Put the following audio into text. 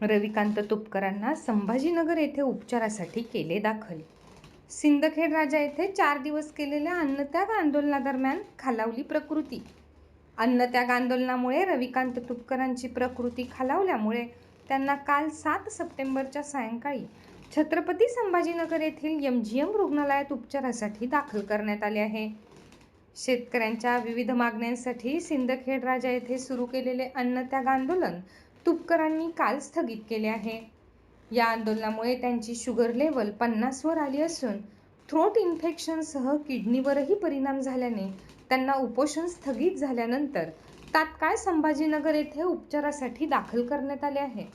Ravikant तुपकरांना Sambhajinagar येथे उपचारासाठी केले दाखल. सिंदखेड राजा येथे चार दिवस केलेल्या अन्नत्याग आंदोलनादरम्यान खालावली प्रकृती. अन्नत्याग आंदोलनामुळे रविकांत तुपकरांची प्रकृती खालावल्यामुळे त्यांना काल सात सप्टेंबरच्या सायंकाळी छत्रपती संभाजीनगर येथील एम जी एम रुग्णालयात उपचारासाठी दाखल करण्यात आले आहे. शेतकऱ्यांच्या विविध मागण्यांसाठी सिंदखेड राजा येथे सुरू केलेले अन्नत्याग आंदोलन तुपकरांनी काल स्थगित केले आहे. या आंदोलनामुळे त्यांची शुगर लेवल पन्नासवर आली असून थ्रोट इन्फेक्शनसह किडनीवरही परिणाम झाल्याने त्यांना उपोषण स्थगित झाल्यानंतर तात्काळ संभाजीनगर येथे उपचारासाठी दाखल करण्यात आले आहे.